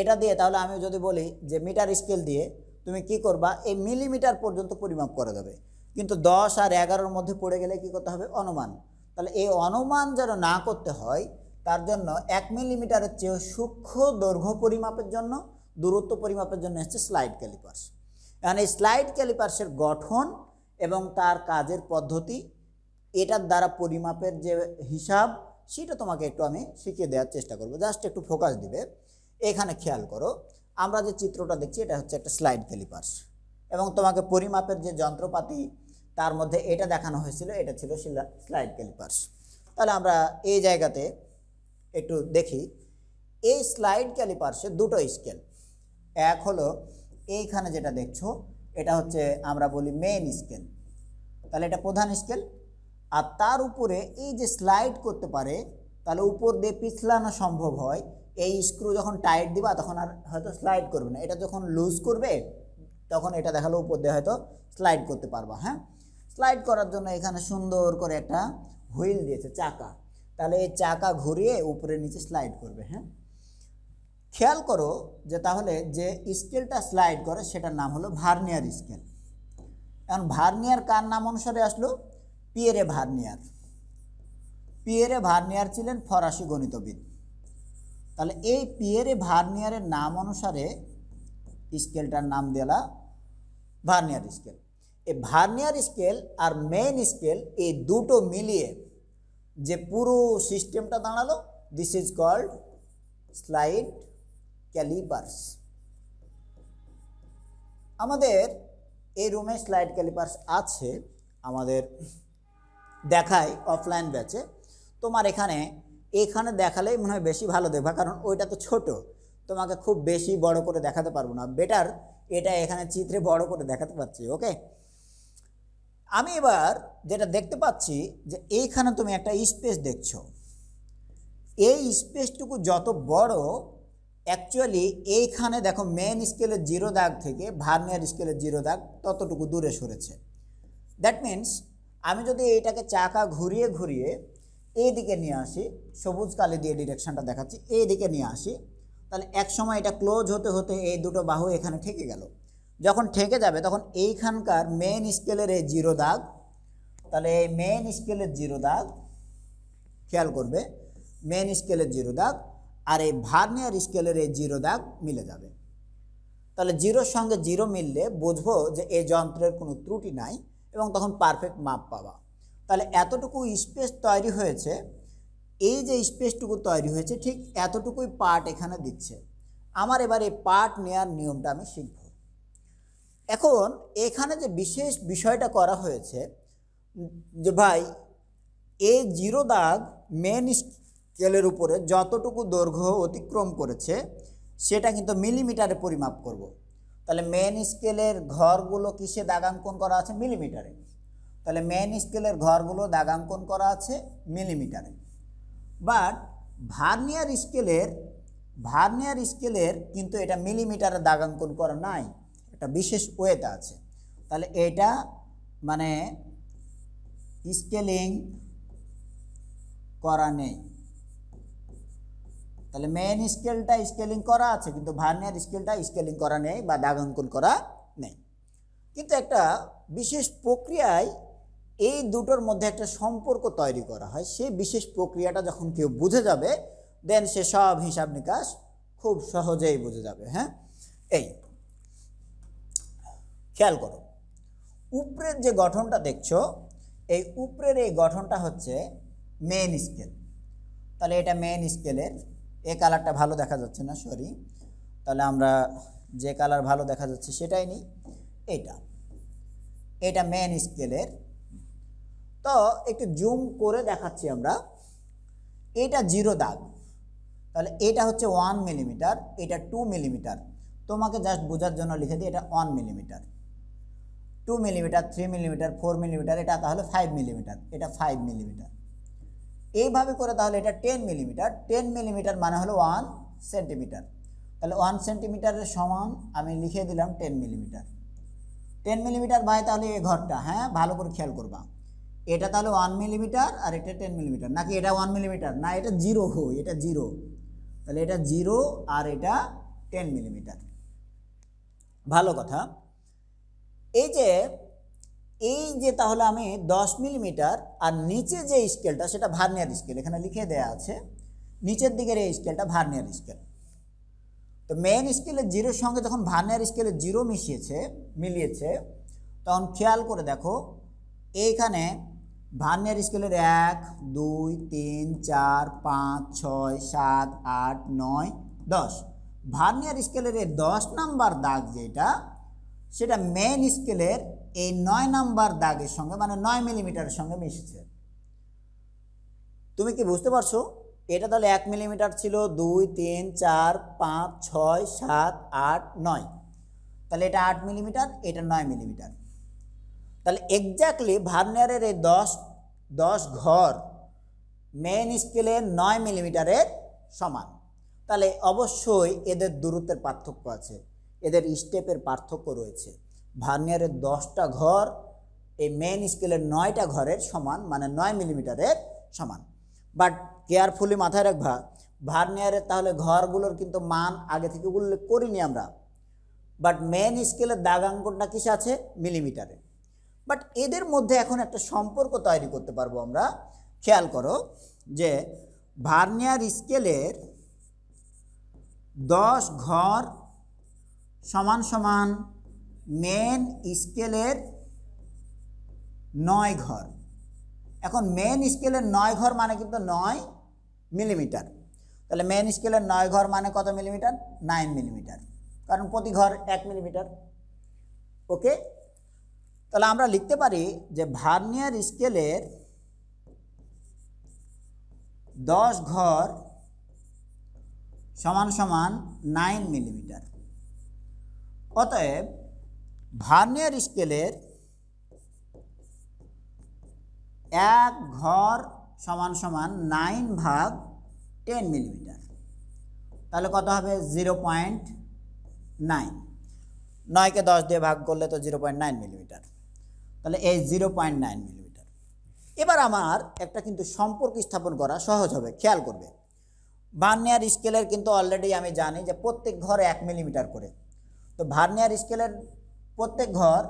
এটা দিয়ে তাহলে আমি যদি বলি যে মিটার স্কেল দিয়ে তুমি কি করবা? এই মিলিমিটার পর্যন্ত পরিমাপ করা যাবে কিন্তু দশ আর এগারোর মধ্যে পড়ে গেলে কি করতে হবে? অনুমান। তাহলে এই অনুমান যেন না করতে হয়, তার জন্য এক মিলিমিটারের চেয়েও সূক্ষ্ম দৈর্ঘ্য পরিমাপের জন্য, দূরত্ব পরিমাপের জন্য হচ্ছে স্লাইড ক্যালিপার্স। এখন এই স্লাইড ক্যালিপার্সের গঠন এবং তার কাজের পদ্ধতি, এটার দ্বারা পরিমাপের যে হিসাব, সেটা তোমাকে একটু আমি শিখিয়ে দেওয়ার চেষ্টা করব। জাস্ট একটু ফোকাস দিবে। এখানে খেয়াল করো, আমরা যে চিত্রটা দেখছি এটা হচ্ছে একটা স্লাইড ক্যালিপার্স। এবং তোমাকে পরিমাপের যে যন্ত্রপাতি, তার মধ্যে এটা দেখানো হয়েছিল, এটা ছিল স্লাইড ক্যালিপার্স। তাহলে আমরা এই জায়গাতে একটু দেখি, এই স্লাইড ক্যালিপার্সে দুটো স্কেল। এক হলো, এইখানে যেটা দেখছ, এটা হচ্ছে আমরা বলি মেন স্কেল তাহলে এটা প্রধান স্কেল আর তার উপরে এই যে স্লাইড করতে পারে, তাহলে উপর দিয়ে পিছলানো সম্ভব হয় এই স্ক্রু যখন টাইট দিবা, তখন আর হয়তো স্লাইড করবে না। এটা যখন লুজ করবে, তখন এটা দেখাল উপর দিয়ে হয়তো স্লাইড করতে পারবা হ্যাঁ? স্লাইড করার জন্য এখানে সুন্দর করে একটা হুইল দিয়েছে, চাকা। তাহলে এই চাকা ঘুরিয়ে উপরে নিচে স্লাইড করবে হ্যাঁ? খেয়াল করো যে তাহলে যে স্কেলটা স্লাইড করে, সেটার নাম হলো ভার্নিয়ার স্কেল এখন ভার্নিয়ার কার নাম অনুসারে আসলো? পিয়েরে ভার্নিয়ার পিয়েরে ভার্নিয়ার ছিলেন ফরাসি গণিতবিদ। তাহলে এই পিয়েরে ভার্নিয়ারের নাম অনুসারে স্কেলটার নাম দেলা ভার্নিয়ার স্কেল এই ভার্নিয়ার স্কেল আর মেইন স্কেল এই দুটো মিলিয়ে যে পুরো সিস্টেমটা দাঁড়াল this is called slide callipers আমাদের এই রুমে স্লাইড ক্যালিপার্স আছে, আমাদের দেখায় অফলাইন ব্যাচে তোমার এখানে এখানে দেখালেই মনে হয় বেশি ভালো দেখবা, কারণ ওইটা তো ছোট। তোমাকে খুব বেশি বড় করে দেখাতে পারব না। বেটার, এটা এখানে চিত্রে বড় করে দেখাতে পারছি, ওকে? আমি এবার যেটা দেখতে পাচ্ছি যে এইখানে তুমি একটা স্পেস দেখছ। এই স্পেসটুকু যত বড় অ্যাকচুয়ালি এইখানে দেখো মেন স্কেলের জিরো দাগ থেকে ভার্নিয়ার স্কেলের জিরো দাগ ততটুকু দূরে সরেছে। দ্যাট মিন্স আমি যদি এইটাকে চাকা ঘুরিয়ে ঘুরিয়ে এই দিকে নিয়ে আসি, সবুজ কালি দিয়ে ডিরেকশনটা দেখাচ্ছি এই দিকে নিয়ে আসি। তাহলে এক সময় এটা ক্লোজ হতে হতে এই দুটো বাহু এখানে ঠেকে গেল। যখন ঠেকে যাবে, তখন এইখানকার মেন স্কেলের এই জিরো দাগ, তাহলে এই মেন স্কেলের জিরো দাগ, খেয়াল করবে মেন স্কেলের জিরো দাগ আর এই ভার্নিয়ার স্কেলের এই জিরো দাগ মিলে যাবে। তাহলে জিরোর সঙ্গে জিরো মিললে বুঝব যে এই যন্ত্রের কোনো ত্রুটি নাই এবং তখন পারফেক্ট মাপ পাবা। তাহলে এতটুকু স্পেস তৈরি হয়েছে, এই যে স্পেসটুকু তৈরি হয়েছে, ঠিক এতটুকুই পার্ট এখানে দিচ্ছে। আমার এবার এই পার্ট নেওয়ার নিয়মটা আমি শিখব। এখন এখানে যে বিশেষ বিষয়টা করা হয়েছে, যে ভাই এই জিরো দাগ মেন স্কেলের উপরে যতটুকু দৈর্ঘ্য অতিক্রম করেছে, সেটা কিন্তু মিলিমিটারে পরিমাপ করব। তাহলে মেন স্কেলের ঘরগুলো কিসে দাগাঙ্কন করা আছে? মিলিমিটারে। তাহলে মেন স্কেলের ঘরগুলো দাগাঙ্কন করা আছে মিলিমিটারে বাট ভার্নিয়ার স্কেলের ভার্নিয়ার স্কেলের কিন্তু এটা মিলিমিটারে দাগাঙ্কন করা নাই, একটা বিশেষ ওয়েতে আছে। তাহলে এটা মানে স্কেলিং করা নেই। তাহলে মেন স্কেলটা স্কেলিং করা আছে, কিন্তু ভার্নিয়ার স্কেলটা স্কেলিং করা নেই বা দাগাঙ্কন করা নেই। কিন্তু একটা বিশেষ প্রক্রিয়ায় এই দুটোর মধ্যে একটা সম্পর্ক তৈরি করা হয়। সেই বিশেষ প্রক্রিয়াটা যখন কেউ বুঝে যাবে দেন সে সব হিসাব নিকাশ খুব সহজেই বুঝে যাবে হ্যাঁ? এই, খেয়াল করো, উপরের যে গঠনটা দেখছ, এই উপরের এই গঠনটা হচ্ছে মেন স্কেল তাহলে এটা মেন স্কেলের এ কালারটা ভালো দেখা যাচ্ছে না সরি তাহলে আমরা যে কালার ভালো দেখা যাচ্ছে সেটাই নিই এটা এটা মেন স্কেলের তো একটু জুম করে দেখাচ্ছি আমরা। এটা জিরো দাগ। তাহলে এটা হচ্ছে ওয়ান মিলিমিটার এটা টু মিলিমিটার তোমাকে জাস্ট বোঝার জন্য লিখে দিই, এটা one millimetre two millimetre three millimetre four millimetre এটা তাহলে ফাইভ মিলিমিটার এটা ফাইভ মিলিমিটার এইভাবে করে তাহলে এটা টেন মিলিমিটার টেন মিলিমিটার মানে হলো ওয়ান সেন্টিমিটার তাহলে ওয়ান সেন্টিমিটারের সমান আমি লিখে দিলাম টেন মিলিমিটার টেন মিলিমিটার ভাই তাহলে এই ঘরটা হ্যাঁ? ভালো করে খেয়াল করবা। এটা তাহলে ওয়ান মিলিমিটার আর এটা টেন মিলিমিটার নাকি এটা ওয়ান মিলিমিটার না, এটা জিরো হো এটা জিরো তাহলে এটা জিরো আর এটা টেন মিলিমিটার ভালো কথা। এই যে এই যে তাহলে আমি দশ মিলিমিটার আর নিচে যে স্কেলটা সেটা ভার্নিয়ার স্কেল এখানে লিখে দেয়া আছে, নিচের দিকের এই স্কেলটা ভার্নিয়ার স্কেল তো মেন স্কেলের জিরোর সঙ্গে যখন ভার্নিয়ার স্কেলে জিরো মিশিয়েছে, মিলিয়েছে, তখন খেয়াল করে দেখো, এইখানে ভার্নিয়ার স্কেলের এক, দুই, তিন, চার, পাঁচ, ছয়, সাত, আট, নয়, দশ। ভার্নিয়ার স্কেলের এই দশ নাম্বার দাগ যেটা, সেটা মেন স্কেলের এই নয় নাম্বার দাগের সঙ্গে মানে নয় মিলিমিটারের সঙ্গে মিশেছে। তুমি কি বুঝতে পারছ? এটা তাহলে এক মিলিমিটার ছিল দুই, তিন, চার, পাঁচ, ছয়, সাত, আট, নয়। তাহলে এটা আট মিলিমিটার এটা নয় মিলিমিটার তাহলে এক্স্যাক্টলি ভার্নিয়ারের এই দশ দশ ঘর মেন স্কেলে নয় মিলিমিটারের সমান। তাহলে অবশ্যই এদের দূরত্বের পার্থক্য আছে, এদের স্টেপের পার্থক্য রয়েছে। ভার্নিয়ারের দশটা ঘর এই মেন স্কেলের নয়টা ঘরের সমান মানে নয় মিলিমিটারের সমান। বাট কেয়ারফুলি মাথায় রাখবা, ভার্নিয়ারের তাহলে ঘরগুলোর কিন্তু মান আগে থেকে উল্লেখ করিনি আমরা। বাট মেন স্কেলের দাগাঙ্কনটা কিসে আছে? মিলিমিটারে বাট এদের মধ্যে এখন একটা সম্পর্ক তৈরি করতে পারব আমরা। খেয়াল করো যে ভার্নিয়ার স্কেলের দশ ঘর সমান সমান মেন স্কেলের নয় ঘর। এখন মেন স্কেলের নয় ঘর মানে কিন্তু নয় মিলিমিটার তাহলে মেন স্কেলের নয় ঘর মানে কত মিলিমিটার নাইন মিলিমিটার কারণ প্রতি ঘর এক মিলিমিটার ওকে তাহলে আমরা লিখতে পারি যে ভার্নিয়ার স্কেলের দশ ঘর সমান সমান নাইন মিলিমিটার। অতএব ভার্নিয়ার স্কেলের এক ঘর সমান সমান নাইন ভাগ টেন মিলিমিটার। তাহলে কত হবে? Zero point nine. নয়কে দশ দিয়ে ভাগ করলে তো জিরো পয়েন্ট নাইন মিলিমিটার। তাহলে এই জিরো পয়েন্ট নাইন মিলিমিটার এবার আমার একটা কিন্তু সম্পর্ক স্থাপন করা সহজ হবে, খেয়াল করবে। ভার্নিয়ার স্কেলের কিন্তু অলরেডি আমি জানি যে প্রত্যেক ঘর এক মিলিমিটার করে। তো ভার্নিয়ার স্কেলের প্রত্যেক ঘর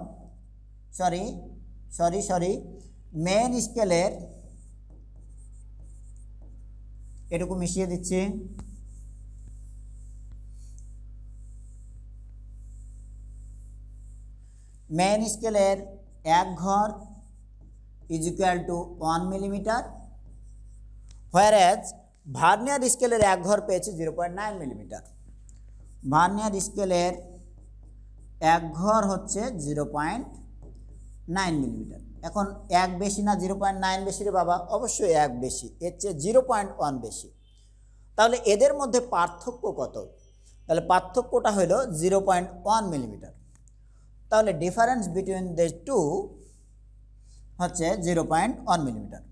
সরি সরি সরি মেন স্কেলের, এটুকু মিশিয়ে দিচ্ছি। মেন স্কেলের এক ঘর is equal to one millimetre whereas vernier স্কেলের এক ঘর পেয়েছে zero point nine millimetre vernier স্কেলের এক ঘর হচ্ছে জিরো পয়েন্ট নাইন মিলিমিটার এখন এক বেশি না জিরো পয়েন্ট নাইন বেশি রে বাবা? অবশ্যই এক বেশি, এর চেয়ে জিরো পয়েন্ট ওয়ান বেশি। তাহলে এদের মধ্যে পার্থক্য কত? তাহলে পার্থক্যটা হলো জিরো পয়েন্ট ওয়ান মিলিমিটার তাহলে ডিফারেন্স বিটুইন দ্য টু হচ্ছে জিরো পয়েন্ট ওয়ান মিলিমিটার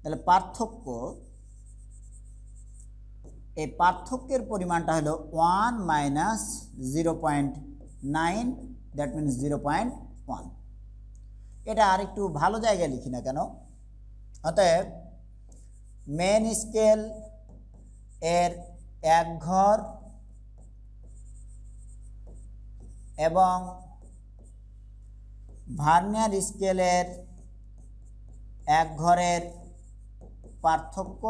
তাহলে পার্থক্য, এই পার্থক্যের পরিমাণটা হলো one minus zero point nine that means zero point one এটা আর একটু ভালো জায়গায় লিখি না কেন? অতএব মেন স্কেল এর এক ঘর এবং ভার্নিয়ার স্কেলের এক ঘরের পার্থক্য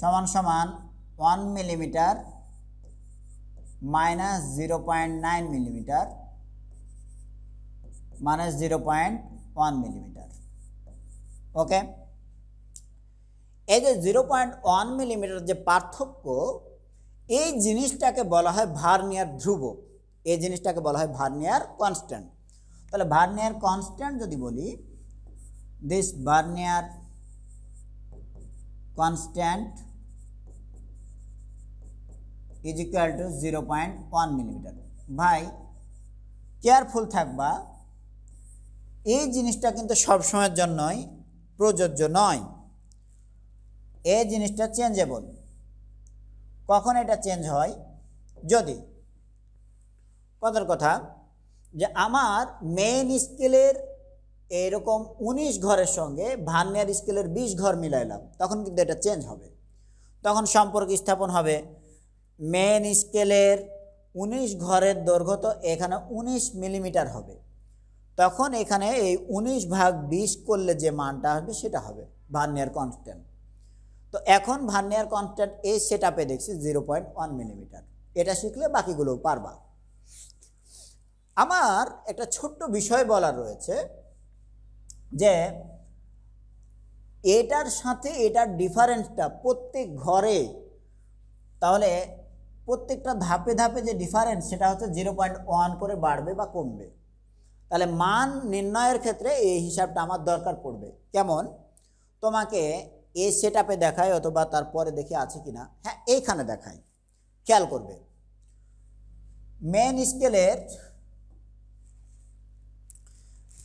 সমান সমান one millimetre minus zero point nine millimetre minus zero point one millimetre okay এই যে জিরো পয়েন্ট ওয়ান মিলিমিটার যে পার্থক্য এই জিনিসটাকে বলা হয় ভার্নিয়ার ধ্রুব। এই জিনিসটাকে বলা হয় ভার্নিয়ার কনস্ট্যান্ট। তাহলে ভার্নিয়ার কনস্ট্যান্ট যদি বলি this vernier constant is equal to zero point one millimetre ভাই কেয়ারফুল থাকবা, এই জিনিসটা কিন্তু সবসময়ের জন্যই প্রযোজ্য নয়। এই জিনিসটা চেঞ্জেবল কখন এটা চেঞ্জ হয়? যদি, কথার কথা যে আমার মেইন স্কেলের এরকম উনিশ ঘরের সঙ্গে ভার্নিয়ার স্কেলের বিশ ঘর মিলাইলাম, তখন কিন্তু এটা চেঞ্জ হবে। তখন সম্পর্ক স্থাপন হবে। মেন স্কেলের উনিশ ঘরের দৈর্ঘ্য তো এখানে উনিশ মিলিমিটার হবে। তখন এখানে এই উনিশ ভাগ বিশ করলে যে মানটা আসবে সেটা হবে ভার্নিয়ার কনস্ট্যান্ট তো এখন ভার্নিয়ার কনস্ট্যান্ট এই সেট আপে দেখছি জিরো পয়েন্ট ওয়ান মিলিমিটার। এটা শিখলে বাকিগুলো পারবা। আমার একটা ছোট্ট বিষয় বলার রয়েছে যে এটার সাথে এটার ডিফারেন্সটা প্রত্যেক ঘরে, তাহলে প্রত্যেকটা ধাপে ধাপে যে ডিফারেন্স সেটা হচ্ছে জিরো পয়েন্ট ওয়ান করে বাড়বে বা কমবে। তাহলে মান নির্ণয়ের ক্ষেত্রে এই হিসাবটা আমার দরকার পড়বে। কেমন? তোমাকে এই সেট আপে দেখায় অথবা তারপরে দেখি আছে কি না হ্যাঁ এইখানে দেখায়। খেয়াল করবে। মেন স্কেলের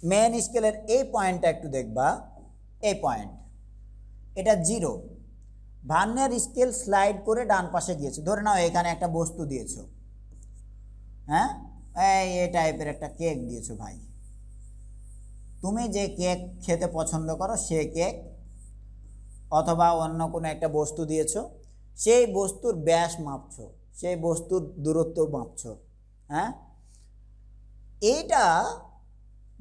মেন স্কেলের এই পয়েন্টটা একটু দেখবা। এই পয়েন্ট এটা জিরো ভার্নিয়ার স্কেল স্লাইড করে ডান পাশে গিয়েছে। ধরে নাও, এখানে একটা বস্তু দিয়েছ। হ্যাঁ? এই এই টাইপের একটা কেক দিয়েছ ভাই। তুমি যে কেক খেতে পছন্দ করো, সে কেক অথবা অন্য কোনো একটা বস্তু দিয়েছ, সেই বস্তুর ব্যাস মাপছো, সেই বস্তুর দূরত্ব মাপছো হ্যাঁ? এইটা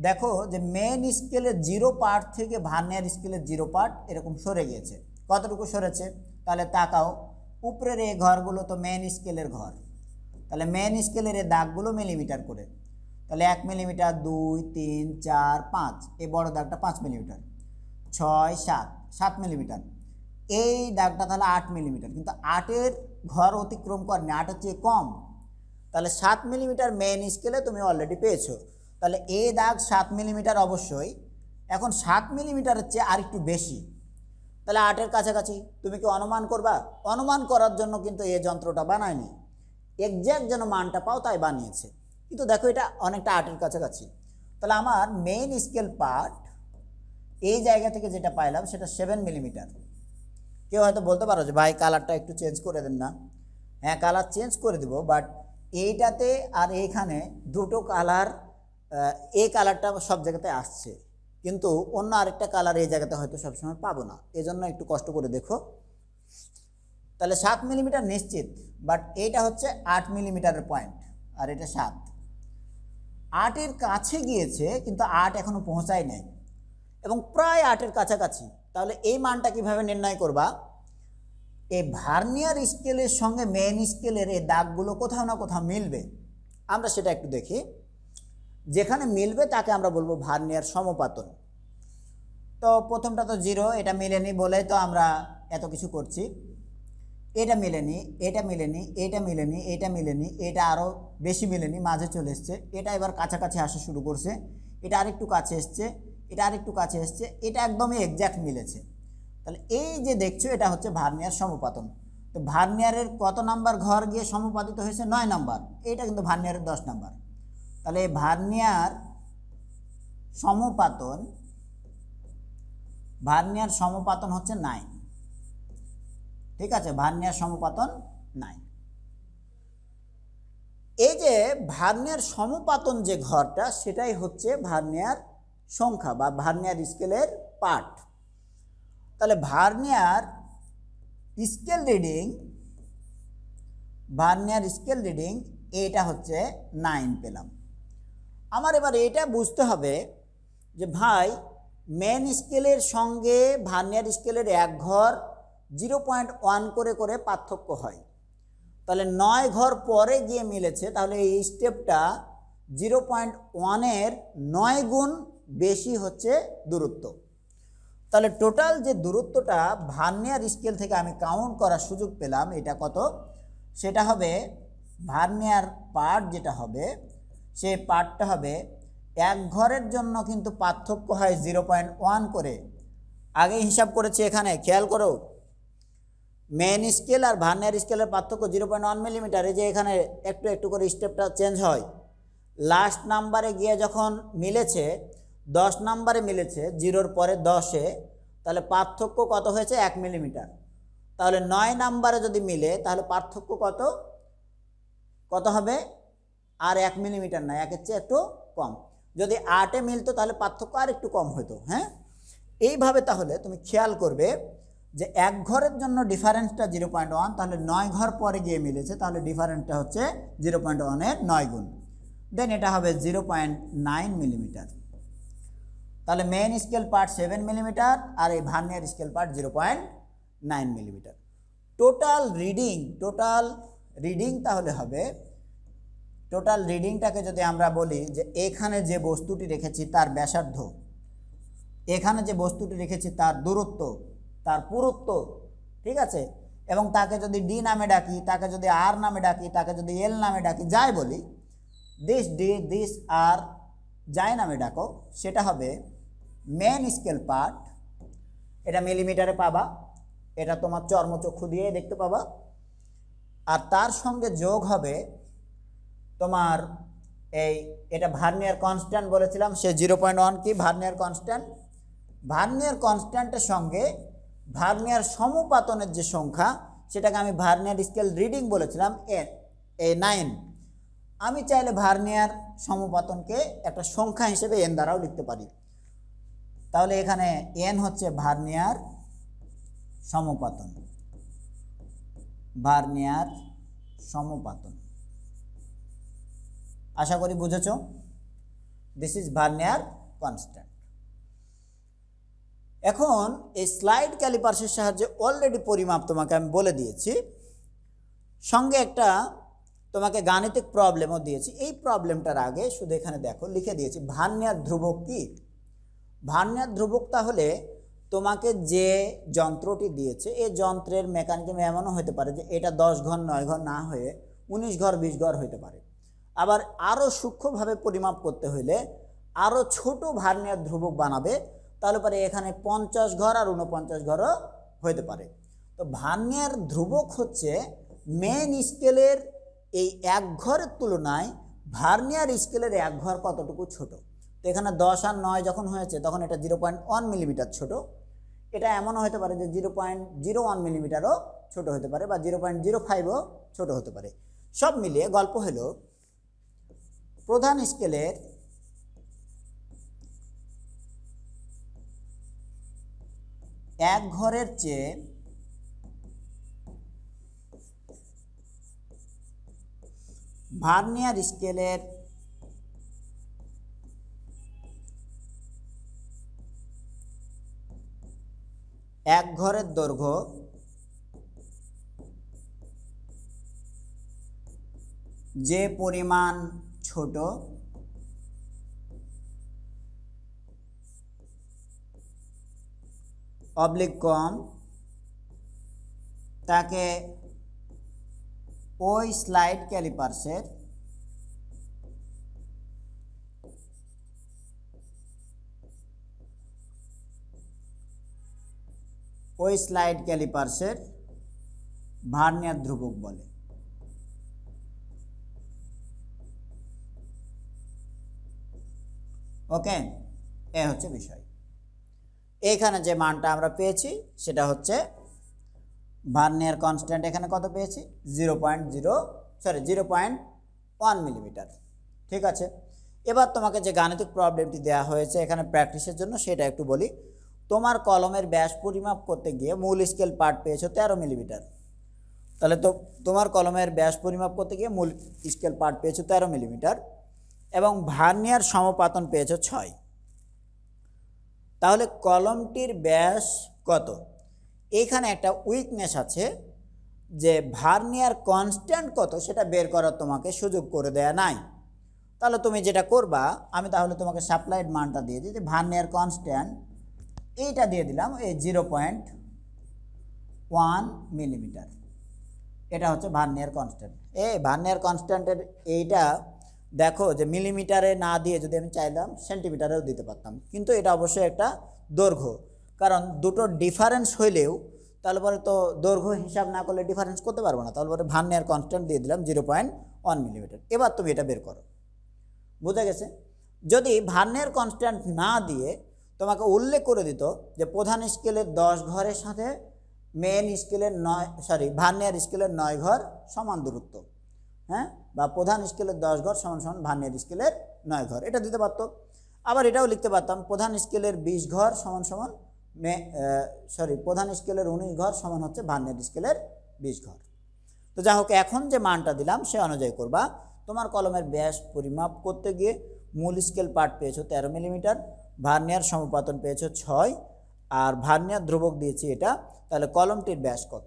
দেখো যে মেন স্কেলের জিরো পার্ট থেকে ভার্নিয়ার স্কেলের জিরো পার্ট এরকম সরে গিয়েছে। কতটুকু সরেছে? তাহলে তাকাও, উপরের এই ঘরগুলো তো মেন স্কেলের ঘর। তাহলে মেন স্কেলের এই দাগগুলো মিলিমিটার করে। তাহলে এক মিলিমিটার দুই, তিন, চার, পাঁচ, এই বড় দাগটা পাঁচ মিলিমিটার ছয়, সাত সাত মিলিমিটার। এই দাগটা তাহলে আট মিলিমিটার। কিন্তু আটের ঘর অতিক্রম করেনি আটের চেয়ে কম। তাহলে সাত মিলিমিটার মেন স্কেলে তুমি অলরেডি পেয়েছ। তাহলে এ দাগ সাত মিলিমিটার অবশ্যই। এখন সাত মিলিমিটারের চেয়ে আর একটু বেশি। তাহলে আটের কাছাকাছি তুমি কি অনুমান করবা? অনুমান করার জন্য কিন্তু এই যন্ত্রটা বানায়নি। এক্স্যাক্ট যেন মানটা পাও তাই বানিয়েছে। কিন্তু দেখো এটা অনেকটা আটের কাছাকাছি। তাহলে আমার মেইন স্কেল পার্ট এই জায়গা থেকে যেটা পাইলাম সেটা সেভেন মিলিমিটার কেউ হয়তো বলতে পারো যে, ভাই কালারটা একটু চেঞ্জ করে দেন না। হ্যাঁ কালার চেঞ্জ করে দিব বাট এইটাতে আর এইখানে দুটো কালার এই কালারটা সব জায়গাতে আসছে। কিন্তু অন্য আরেকটা কালার এই জায়গাতে হয়তো সবসময় পাবো না। এজন্য একটু কষ্ট করে দেখো। তাহলে সাত মিলিমিটার নিশ্চিত বাট এইটা হচ্ছে আট মিলিমিটারের পয়েন্ট আর এটা সাত। আটের কাছে গিয়েছে, কিন্তু আট এখনও পৌঁছায় নাই। এবং প্রায় আটের কাছাকাছি। তাহলে এই মানটা কীভাবে নির্ণয় করবা? এই ভার্নিয়ার স্কেলের সঙ্গে মেন স্কেলের এই দাগগুলো কোথাও না কোথাও মিলবে। আমরা সেটা একটু দেখি। যেখানে মিলবে তাকে আমরা বলব ভার্নিয়ার সমপাতন। তো প্রথমটা তো জিরো, এটা মিলেনি বলেই তো আমরা এত কিছু করছি। এটা মিলেনি এটা মিলেনি এটা মিলেনি এটা মিলেনি, এটা আরও বেশি মিলেনি, মাঝে চলে এসছে। এটা এবার কাছাকাছি আসা শুরু করছে। এটা আরেকটু কাছে এসছে। এটা আরেকটু কাছে এসছে, এটা একদমই এক্স্যাক্ট মিলেছে। তাহলে এই যে দেখছ, এটা হচ্ছে ভার্নিয়ার সমপাতন। তো ভার্নিয়ারের কত নাম্বার ঘর গিয়ে সমপাতিত হয়েছে? নয় নাম্বার। এটা কিন্তু ভার্নিয়ারের দশ নাম্বার। তাহলে ভার্নিয়ার সমপাতন ভার্নিয়ার সমপাতন হচ্ছে নাইন ঠিক আছে? ভার্নিয়ার সমপাতন নাইন এই যে ভার্নিয়ার সমপাতন যে ঘরটা, সেটাই হচ্ছে ভার্নিয়ার সংখ্যা বা ভার্নিয়ার স্কেলের পার্ট তাহলে vernier scale reading, vernier scale reading, এটা হচ্ছে নাইন পেলাম। আমার এবার এটা বুঝতে হবে যে ভাই মেন স্কেলের সঙ্গে ভার্নিয়ার স্কেলের এক ঘর জিরো পয়েন্ট ওয়ান করে করে পার্থক্য হয়। তাহলে নয় ঘর পরে গিয়ে মিলেছে, তাহলে এই স্টেপটা জিরো পয়েন্ট ওয়ানের নয় গুণ বেশি হচ্ছে দূরত্ব। তাহলে টোটাল যে দূরত্বটা ভার্নিয়ার স্কেল থেকে আমি কাউন্ট করার সুযোগ পেলাম, এটা কত? সেটা হবে ভার্নিয়ার পার্ট যেটা হবে, সেই পার্টটা হবে এক ঘরের জন্য কিন্তু পার্থক্য হয় জিরো পয়েন্ট ওয়ান করে। আগে হিসাব করেছি এখানে, খেয়াল করো। মেন স্কেল আর ভার্নিয়ার স্কেলের পার্থক্য জিরো পয়েন্ট ওয়ান মিলিমিটার এই যে এখানে একটু একটু করে স্টেপটা চেঞ্জ হয়। লাস্ট নাম্বারে গিয়ে যখন মিলেছে দশ নাম্বারে মিলেছে, জিরোর পরে দশে, তাহলে পার্থক্য কত হয়েছে? এক মিলিমিটার। তাহলে নয় নাম্বারে যদি মিলে, তাহলে পার্থক্য কত? কত হবে? আর এক মিলিমিটার না একের চেয়ে একটু কম। যদি আটে মিলতো, তাহলে পার্থক্য আর একটু কম হতো হ্যাঁ? এইভাবে তাহলে তুমি খেয়াল করবে যে এক ঘরের জন্য ডিফারেন্সটা জিরো পয়েন্ট ওয়ান, তাহলে নয় ঘর পরে গিয়ে মিলেছে, তাহলে ডিফারেন্সটা হচ্ছে জিরো পয়েন্ট ওয়ানের নয় গুণ। দেন এটা হবে জিরো পয়েন্ট নাইন মিলিমিটার। তাহলে main scale part seven millimetre আর এই vernier scale part zero point nine millimetre total reading total reading তাহলে হবে টোটাল রিডিংটাকে যদি আমরা বলি যে এখানে যে বস্তুটি রেখেছি তার ব্যাসার্ধ, এখানে যে বস্তুটি রেখেছি তার দূরত্ব, তার পুরুত্ব, ঠিক আছে? এবং তাকে যদি ডি নামে ডাকি, তাকে যদি আর নামে ডাকি, তাকে যদি এল নামে ডাকি, যাই বলি দিস ডি দিস আর যাই নামে ডাকো, সেটা হবে মেন স্কেল পার্ট এটা মিলিমিটারে পাবা, এটা তোমার চর্মচক্ষু দিয়ে দেখতে পাবা। আর তার সঙ্গে যোগ হবে তোমার এই, এটা ভার্নিয়ার কনস্ট্যান্ট বলেছিলাম, সে জিরো পয়েন্ট ওয়ান কি? ভার্নিয়ার কনস্ট্যান্ট ভার্নিয়ার কনস্ট্যান্টের সঙ্গে ভার্নিয়ার সমপাতনের যে সংখ্যা, সেটাকে আমি ভার্নিয়ার স্কেল রিডিং বলেছিলাম এন এ নাইন আমি চাইলে ভার্নিয়ার সমপাতনকে একটা সংখ্যা হিসেবে এন দ্বারাও লিখতে পারি। তাহলে এখানে এন হচ্ছে ভার্নিয়ার সমপাতন। ভার্নিয়ার সমপাতন। আশা করি বুঝেছ? দিস ইজ ভার্নিয়ার কনস্ট্যান্ট এখন এই স্লাইড ক্যালিপার্সের সাহায্যে অলরেডি পরিমাপ তোমাকে আমি বলে দিয়েছি। সঙ্গে একটা তোমাকে গাণিতিক প্রবলেমও দিয়েছি। এই প্রবলেমটার আগে শুধু এখানে দেখো, লিখে দিয়েছি, ভার্নিয়ার ধ্রুবক কি? ভার্নিয়ার ধ্রুবক তাহলে তোমাকে যে যন্ত্রটি দিয়েছে এই যন্ত্রের মেকানিজম এমনও হতে পারে যে এটা দশ ঘর, নয় ঘর না হয়ে উনিশ ঘর, বিশ ঘর হতে পারে। আবার আরও সূক্ষ্মভাবে পরিমাপ করতে হলে আরও ছোট ভার্নিয়ার ধ্রুবক বানাবে, তাহলে পরে এখানে পঞ্চাশ ঘর আর উনপঞ্চাশ ঘরও হতে পারে। তো ভার্নিয়ার ধ্রুবক হচ্ছে মেন স্কেলের এই এক ঘরের তুলনায় ভার্নিয়ার স্কেলের এক ঘর কতটুকু ছোট? তো এখানে দশ আর নয় যখন হয়েছে, তখন এটা জিরো পয়েন্ট ওয়ান মিলিমিটার ছোটো। এটা এমনও হতে পারে যে জিরো পয়েন্ট জিরো ওয়ান মিলিমিটারও ছোটো হতে পারে বা জিরো পয়েন্ট জিরো ফাইভও ছোটো হতে পারে। সব মিলিয়ে গল্প হলো, প্রধান স্কেলের এক ঘরের চেয়ে ভার্নিয়ার স্কেলের এক ঘরের দৈর্ঘ্য যে পরিমাণ ছোট অবলিক কম তাকে ওই স্লাইড ক্যালিপার্সের ওই স্লাইড ক্যালিপার্সের ভার্নিয়ার ধ্রুবক বলে। ওকে? এ হচ্ছে বিষয়। এখানে যে মানটা আমরা পেয়েছি, সেটা হচ্ছে ভার্নিয়ার কনস্ট্যান্ট এখানে কত পেয়েছি? Zero point zero, sorry, zero point one millimetre. ঠিক আছে? এবার তোমাকে যে গাণিতিক প্রবলেমটি দেওয়া হয়েছে এখানে প্র্যাকটিসের জন্য, সেটা একটু বলি। তোমার কলমের ব্যাস পরিমাপ করতে গিয়ে মূল স্কেল পার্ট পেয়েছ তেরো মিলিমিটার তাহলে তো তোমার কলমের ব্যাস পরিমাপ করতে গিয়ে মূল স্কেল পার্ট পেয়েছ তেরো মিলিমিটার এবং ভার্নিয়ার সমপাতন পেয়েছ ছয়। তাহলে কলমটির ব্যাস কত? এইখানে একটা উইকনেস আছে যে ভার্নিয়ার কনস্ট্যান্ট কত সেটা বের করার তোমাকে সুযোগ করে দেয়া নাই। তাহলে তুমি যেটা করবা, আমি তাহলে তোমাকে সাপ্লাইড মানটা দিয়ে দিই যে ভার্নিয়ার কনস্ট্যান্ট এইটা দিয়ে দিলাম এই জিরো পয়েন্ট ওয়ান মিলিমিটার। এটা হচ্ছে ভার্নিয়ার কনস্ট্যান্ট। এই ভার্নিয়ার কনস্ট্যান্টের এইটা দেখো যে মিলিমিটারে না দিয়ে যদি আমি চাইলাম সেন্টিমিটারেও দিতে পারতাম। কিন্তু এটা অবশ্যই একটা দৈর্ঘ্য। কারণ দুটো ডিফারেন্স হইলেও তাহলে পরে তো দৈর্ঘ্য হিসাব না করলে ডিফারেন্স করতে পারব না। তাহলে পরে ভার্নিয়ার কনস্ট্যান্ট দিয়ে দিলাম জিরো পয়েন্ট ওয়ান মিলিমিটার। এবার তুমি এটা বের করো। বুঝে গেছে? যদি ভার্নিয়ার কনস্ট্যান্ট না দিয়ে তোমাকে উল্লেখ করে দিত যে প্রধান স্কেলের দশ ঘরের সাথে মেন স্কেলের নয় সরি ভার্নিয়ার স্কেলের নয় ঘর সমান দূরত্ব। হ্যাঁ? বা প্রধান স্কেলের দশ ঘর সমান সমান ভার্নিয়ার স্কেলের নয় ঘর। এটা দিতে পারতো। আবার এটাও লিখতে পারতাম, প্রধান স্কেলের বিশ ঘর সমান সমান মে সরি প্রধান স্কেলের উনিশ ঘর সমান হচ্ছে ভার্নিয়ার স্কেলের বিশ ঘর। তো যা হোক, এখন যে মানটা দিলাম, সে অনুযায়ী করবা। তোমার কলমের ব্যাস পরিমাপ করতে গিয়ে মূল স্কেল পার্ট পেয়েছ তেরো মিলিমিটার ভার্নিয়ার সমপাতন পেয়েছ ছয়, আর ভার্নিয়ার ধ্রুবক দিয়েছি এটা, তাহলে কলমটির ব্যাস কত?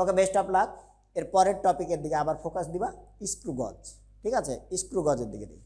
ওকে বেস্ট অফ লাক এর পরের টপিকের দিকে আবার ফোকাস দিবা স্ক্রু গজ ঠিক আছে? স্ক্রু গজের দিকে দিই